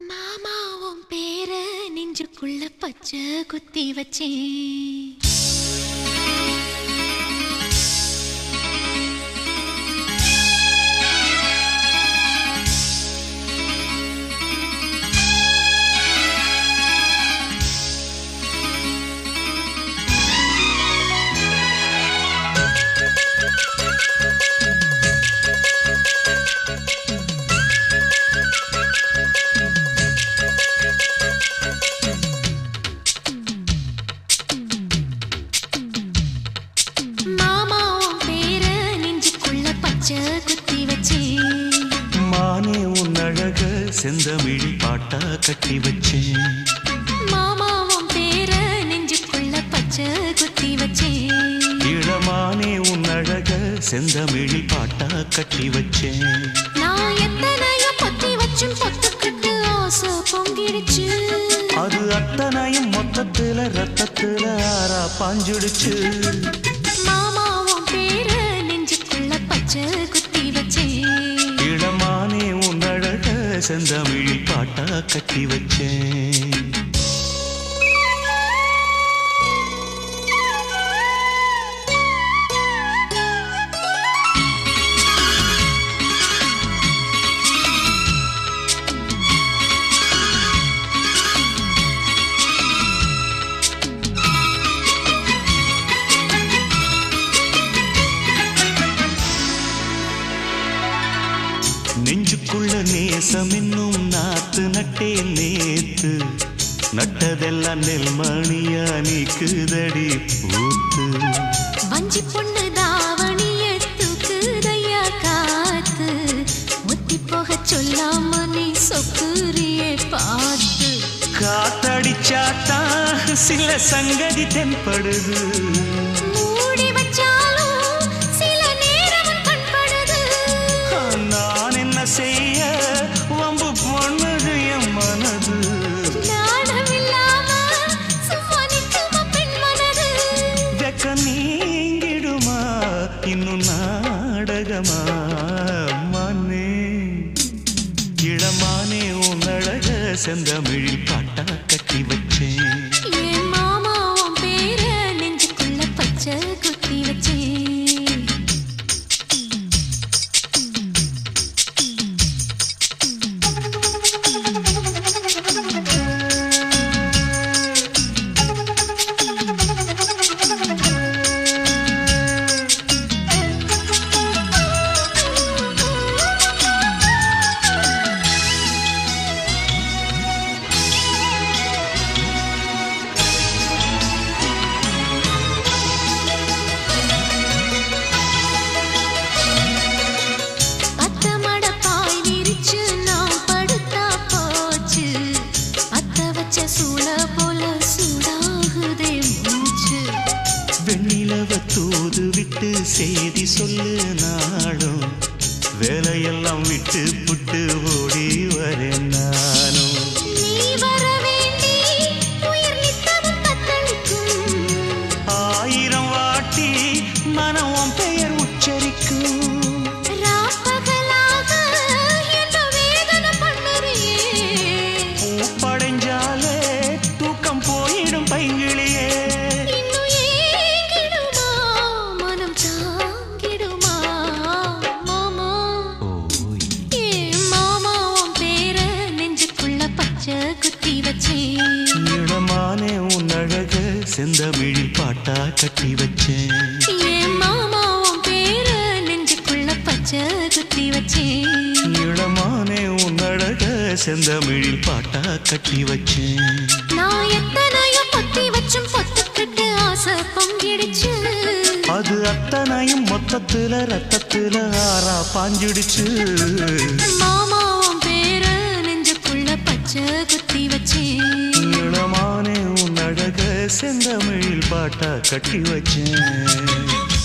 மாமாவும் பேர நெஞ்சுக்குள்ள பச்சை குத்தி வச்சேன். செந்தமிழி பாட்டா கட்டி வச்சேன். மாமாவும் பேர நெஞ்சுக்குள்ள பச்சை குத்தி வச்சேன். இளமானே உன் அழக செந்தமிழி பாட்டா கட்டி வச்சேன். நான் எத்தனையோ பொத்தி வச்சும் பொத்துக்கிட்டு ஆசை பொங்கிடுச்சு. அது அத்தனையும் மொத்தத்துல ரத்தத்துல ஆறா பாஞ்சுடுச்சு. மாமாவும் பேர செந்தமிழில் பாட்டா கட்டி வச்சேன். நாத்து நட்டே நேத்து நட்டதெல்லாம் நெல்மணியா நீக்குதடி பூத்து. வஞ்சி பொண்ணு தாவணிய தூக்குதையா காத்து. முத்தி போக சொல்லாம நீ சொக்குரியே பார்த்து. காத்தடிச்சாத்தான் சில சங்கதி தென்படுது. செந்தமிழில் பாட்டா கட்டி வச்சேன். தூது விட்டு செய்தி சொல்லு நாளும். வேலையெல்லாம் விட்டு புட்டு கட்டி வச்சேன். ஏ மாமா உன் பேர நெஞ்சுக்குள்ள பச்சை குத்தி வச்சேன். இளமானே உன் அழக செந்தமிழில் பாட்டா கட்டி வச்சேன். நான் எத்தனையோ பொத்தி வச்சும் பொத்துக்கிட்டு ஆசை பொங்கிடுச்சு. அது அத்தனையும் மொத்தத்துல ரத்தத்துல ஆறா பாஞ்சிடுச்சு. மாமா உன் பேர நெஞ்சுக்குள்ள பச்சை குத்தி வச்சேன். இளமானே உன் அழக செந்தமிழில் பாட்டா கட்டி வச்சேன்